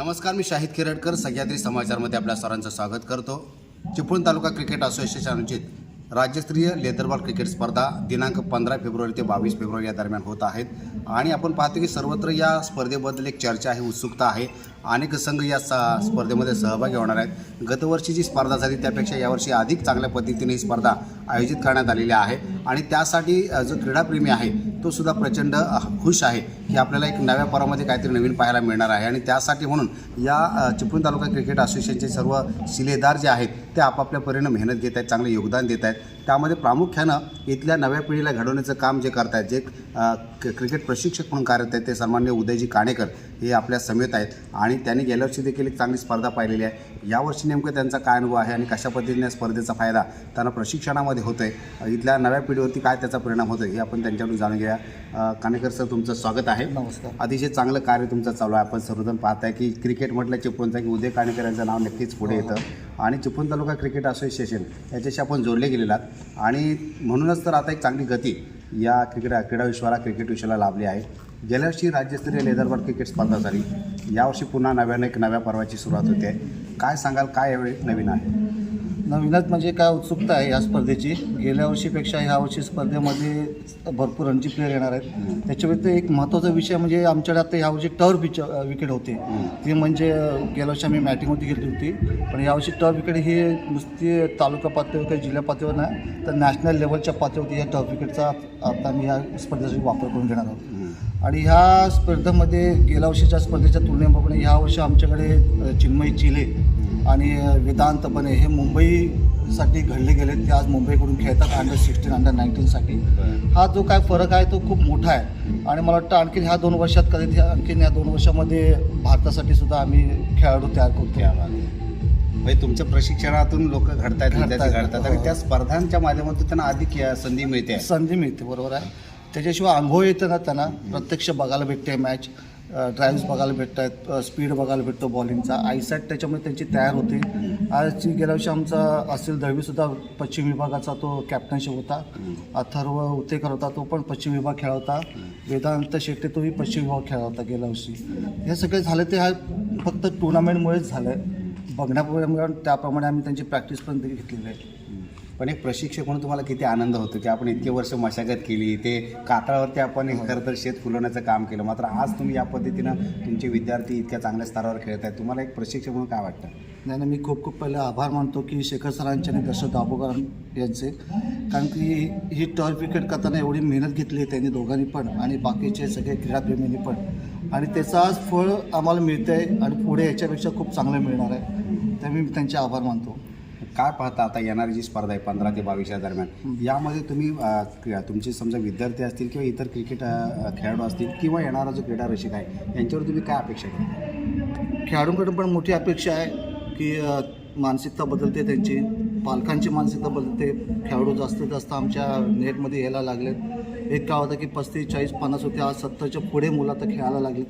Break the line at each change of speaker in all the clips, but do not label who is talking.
नमस्कार मी शाहिद खिरडकर सह्याद्री समाचारमध्ये आपल्या सरांचं स्वागत करतो. चिपळूण तालुका क्रिकेट असोसिएशन आयोजित राज्यस्तरीय लेदरबॉल क्रिकेट स्पर्धा दिनांक पंधरा फेब्रुवारी ते बावीस फेब्रुवारी या दरम्यान होत आहेत. आणि आपण पाहतो की सर्वत्र या स्पर्धेबद्दल एक चर्चा आहे उत्सुकता आहे. अनेक संघ या स स्पर्धेमध्ये सहभागी होणार आहेत. गतवर्षी जी स्पर्धा झाली त्यापेक्षा यावर्षी अधिक चांगल्या पद्धतीने ही स्पर्धा आयोजित करण्यात आलेली आहे. आणि त्यासाठी जो क्रीडाप्रेमी आहे तो सुद्धा प्रचंड खुश आहे. की आपल्याला एक नव्या परामध्ये काहीतरी नवीन पाहायला मिळणार आहे. आणि त्यासाठी म्हणून या चिपळूण तालुका क्रिकेट असोसिएशनचे सर्व शिलेदार जे आहेत ते आपापल्या परीनं मेहनत घेत आहेत चांगले योगदान देत आहेत. त्यामध्ये प्रामुख्यानं इथल्या नव्या पिढीला घडवण्याचं काम जे करतायत जे क- क्रिकेट प्रशिक्षक म्हणून कार्यरत आहेत ते सन्मान्य उदयजी काणेकर हे आपल्या समेत आहेत. आणि त्यांनी गेल्या वर्षी देखील एक चांगली स्पर्धा पाहिलेली आहे. यावर्षी नेमकं त्यांचा काय अनुभव आहे आणि कशा पद्धतीने स्पर्धेचा फायदा त्यांना प्रशिक्षणामध्ये होतो आहे इथल्या नव्या पिढीवरती काय त्याचा परिणाम होतो हे आपण त्यांच्याकडून जाणून घेऊया. अ, काणेकर सर तुमचं स्वागत आहे.
नमस्कार.
अतिशय चांगलं कार्य तुमचं चालू आहे. आपण सर्वजण पाहत आहे की क्रिकेट म्हटलं चिपळूणचा की उदय काणेकर यांचं नाव नक्कीच पुढे येतं. आणि चिपळूण तालुका क्रिकेट असोसिएशन याच्याशी आपण जोडले गेलेला आणि म्हणूनच तर आता एक चांगली गती या क्रिकेट क्रीडा विश्वाला क्रिकेट विश्वाला लाभली आहे. गेल्या वर्षी राज्यस्तरीय लेदरबॉल क्रिकेट स्पर्धा झाली. यावर्षी पुन्हा नव्यानं एक नव्या पर्वाची सुरुवात होते. आहे काय सांगाल काय यावेळी नवीन आहे?
नवीनच म्हणजे काय उत्सुकता आहे या स्पर्धेची. गेल्या वर्षीपेक्षा ह्या वर्षी स्पर्धेमध्ये भरपूर रणजी प्लेयर येणार आहेत. त्याच्या व्यतिरिक्त एक महत्त्वाचा विषय म्हणजे आमच्याकडे आता यावर्षी टर्फ विच विकेट होते. ती म्हणजे गेल्या वर्षी आम्ही मॅटिंगवरती घेतली होती. पण यावर्षी टर्फ विकेट ही नुसती तालुका पातळीवर काही जिल्हा पातळीवर नाही तर नॅशनल लेवलच्या पातळीवरती या टर्फ विकेटचा आता आम्ही ह्या स्पर्धेसाठी वापर करून घेणार आहोत. आणि ह्या स्पर्धेमध्ये गेल्या वर्षीच्या स्पर्धेच्या तुलनेप्रमाणे ह्या वर्षी आमच्याकडे चिन्मयी चिले आणि वेदांत बने हे मुंबईसाठी घडले गेले ते आज मुंबईकडून खेळतात अंडर सिक्स्टीन अंडर नाईन्टीनसाठी हा जो काय फरक आहे तो खूप मोठा आहे. आणि मला वाटतं आणखीन ह्या दोन वर्षात कधी आणखीन या दोन वर्षामध्ये भारतासाठी सुद्धा आम्ही खेळाडू तयार करतो
म्हणजे तुमच्या प्रशिक्षणातून लोक घडतायत
घडतायत,
घडतात. आणि
हो.
त्या स्पर्धांच्या माध्यमातून त्यांना अधिक संधी मिळते.
संधी मिळते. बरोबर आहे. त्याच्याशिवाय आंघोळ येतं ना त्यांना. प्रत्यक्ष बघायला भेटते मॅच ड्राईव्स बघायला भेटत आहेत स्पीड बघायला भेटतो बॉलिंगचा आयसॅट त्याच्यामुळे त्यांची तयार होते. आज गेल्या वर्षी आमचा असेल दळवीसुद्धा पश्चिम विभागाचा तो कॅप्टनशिप होता. अथर्व उतेकर होता तो पण पश्चिम विभाग खेळा होता. वेदांत शेट्टे तोही पश्चिम विभाग खेळा होता गेल्या वर्षी. हे सगळे झाले ते हा फक्त टुर्नामेंटमुळेच झालं आहे बघण्याप्रमाणे त्याप्रमाणे आम्ही त्यांची प्रॅक्टिस पण घेतलेली आहे.
पण एक प्रशिक्षक म्हणून तुम्हाला किती आनंद होतो की आपण इतके वर्ष मशागत केली ते कातळावरती आपण एक खरं तर शेत फुलवण्याचं काम केलं. मात्र आज तुम्ही या पद्धतीनं तुमचे विद्यार्थी इतक्या चांगल्या स्तरावर खेळत आहेत तुम्हाला एक प्रशिक्षक म्हणून काय वाटतं?
नाही नाही मी खूप खूप पहिले आभार मानतो की शेखर सरांचे आणि दशरथ दाभोकर यांचे. कारण की ही टर्फ क्रिकेट करताना एवढी मेहनत घेतली आहे त्यांनी दोघांनी पण आणि बाकीचे सगळे क्रीडाप्रेमींनी पण. आणि त्याचा आज फळ आम्हाला मिळतं आहे आणि पुढे याच्यापेक्षा खूप चांगलं मिळणार आहे. तर मी त्यांचे आभार मानतो.
काय पाहता आता येणारी जी स्पर्धा आहे पंधरा ते बावीसच्या दरम्यान यामध्ये तुम्ही अ, तुमचे समजा विद्यार्थी असतील किंवा इतर क्रिकेट अ, खेळाडू असतील किंवा येणारा जो क्रीडा रसिक आहे यांच्यावर तुम्ही काय अपेक्षा करता
खेळाडूंकडून पण मोठी अपेक्षा आहे की अ, मानसिकता बदलते त्यांची. पालकांची मानसिकता बदलते. खेळाडू जास्तीत जास्त आमच्या नेटमध्ये यायला लागलेत. एक काय होतं की पस्तीस चाळीस पन्नास होते. आज सत्तरच्या पुढे मुलं आता खेळायला लागलेत.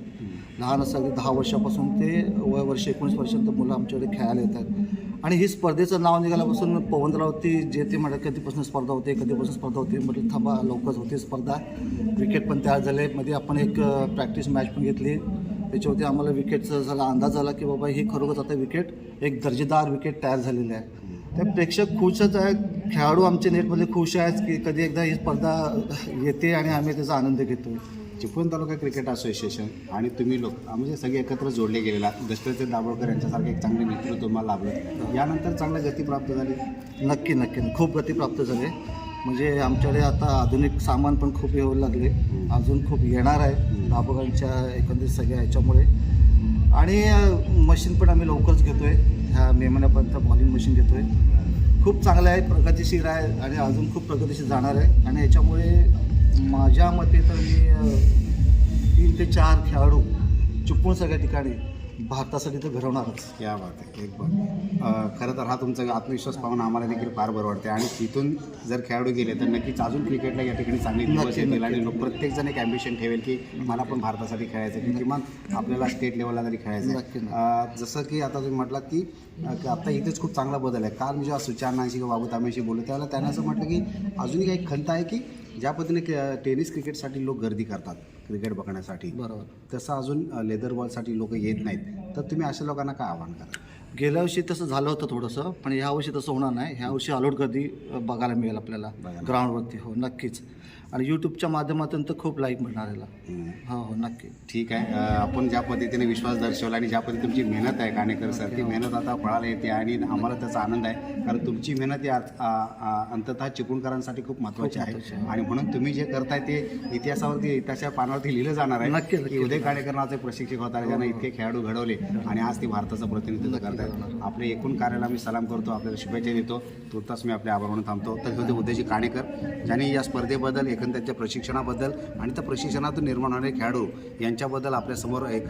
लहान असं अगदी दहा वर्षापासून ते वय वर्ष एकोणीस वर्षांत मुलं आमच्याकडे खेळायला येतात. आणि ही स्पर्धेचं नाव निघाल्यापासून पवनरावती जे ते म्हणत कधीपासून स्पर्धा होते कधीपासून स्पर्धा होते म्हटलं थांबा लवकरच होते स्पर्धा. विकेट पण तयार झाले. मध्ये आपण एक प्रॅक्टिस मॅच पण घेतली. त्याच्यावरती आम्हाला विकेटचा झाला अंदाज आला की बाबा ही खरोखरच आता विकेट एक दर्जेदार विकेट तयार झालेली आहे. त्या प्रेक्षक खुशच आहेत खेळाडू आमचे नेटमध्ये खुश आहेत की कधी एकदा ही स्पर्धा येते आणि आम्ही त्याचा आनंद घेतो
चिपळूण तालुका क्रिकेट असोसिएशन आणि तुम्ही लोक म्हणजे सगळे एकत्र जोडले गेलेला दशरथ दाभोळकर यांच्यासारखे एक चांगले मित्र तुम्हाला लाभले. यानंतर चांगल्या गती प्राप्त झाली?
नक्की नक्की. खूप गती प्राप्त झाले. म्हणजे आमच्याकडे आता आधुनिक सामान पण खूप येऊ लागले. अजून खूप येणार आहे. दाभोळकरांच्या एकंदरीत सगळ्या याच्यामुळे आणि मशीन पण आम्ही लवकरच घेतो आहे ह्या मे महिन्यापर्यंत बॉलिंग मशीन घेतो आहे खूप चांगलं आहे. प्रगतिशील आहे. आणि अजून खूप प्रगतीशील जाणार आहे. आणि याच्यामुळे माझ्या मते तर मी तीन ते चार खेळाडू चुकून सगळ्या ठिकाणी भारतासाठी तर घडवणारच
क्या बात आहे. एक बात. खरं तर हा तुमचा आत्मविश्वास पाहून आम्हाला देखील फार बरं वाटते आणि तिथून जर खेळाडू गेले तर नक्कीच अजून क्रिकेटला या ठिकाणी चांगली दिवस
नक्की,
येतील. आणि लोक प्रत्येकजण एक ॲम्बिशन ठेवेल की मला पण भारतासाठी खेळायचं आहे, की किमान आपल्याला स्टेट लेवलला तरी खेळायचं आहे. जसं की आता तुम्ही म्हटलात की आता इथेच खूप चांगला बदल आहे. काल मी जेव्हा सुचारणांशी किंवा बाबू तांब्याशी बोललो त्यावेळेला त्यांना असं म्हटलं की अजूनही काही खंत आहे की ज्या पद्धतीने क- टेनिस क्रिकेटसाठी लोक गर्दी करतात क्रिकेट बघण्यासाठी.
बरोबर.
तसं अजून लेदर बॉलसाठी लोक येत नाहीत. तर तुम्ही अशा लोकांना काय आवाहन करा
गेल्या वर्षी तसं झालं होतं थोडंसं पण ह्या वर्षी तसं होणार नाही. ह्या वर्षी अलर्ट गर्दी बघायला मिळेल आपल्याला.
बघायला.
ग्राउंडवरती हो नक्कीच. आणि यूट्यूबच्या माध्यमातून तर खूप लाईक मिळणार याला. हो हो नक्की.
ठीक आहे. अ, आपण ज्या पद्धतीने विश्वास दर्शवला आणि ज्या पद्धतीने तुमची मेहनत आहे काणेकर सर ती मेहनत आता फळाला येते आणि आम्हाला त्याचा आनंद आहे. कारण तुमची मेहनत ही आज- आ- आ- अंततः चिपळूणकरांसाठी खूप महत्त्वाची आहे. आणि म्हणून तुम्ही जे करताय ते इतिहासावरती इतिहासाच्या पानावरती लिहिलं जाणार
नक्की,
आहे.
नक्की.
की उदय काणेकर नावाचे प्रशिक्षक होता ज्यांना इतके खेळाडू घडवले आणि आज ते भारताचं प्रतिनिधित्व आहेत आपले एकूण कार्याला मी सलाम करतो आपल्याला शुभेच्छा देतो. तुर्तास मी आपले आभार म्हणून थांबतो. तर होते उदयजी काणेकर ज्यांनी या स्पर्धेबद्दल एकंदर त्यांच्या प्रशिक्षणाबद्दल आणि त्या प्रशिक्षणातून निर्माण होणारे खेळाडू यांच्याबद्दल आपल्यासमोर एक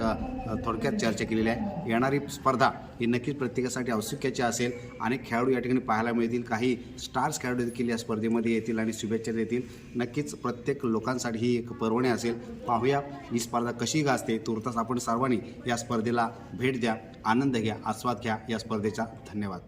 थोडक्यात चर्चा केलेली आहे. येणारी स्पर्धा ही नक्कीच प्रत्येकासाठी औत्सुक्याची असेल. अनेक खेळाडू या ठिकाणी पाहायला मिळतील. काही स्टार्स खेळाडू देखील या स्पर्धेमध्ये येतील आणि शुभेच्छा देतील. नक्कीच प्रत्येक लोकांसाठी ही एक पर्वणी असेल. पाहूया ही स्पर्धा कशी गाजते. तुर्तास आपण सर्वांनी या स्पर्धेला भेट द्या. आनंद घ्या. आस्वाद घ्या या स्पर्धेचा धन्यवाद.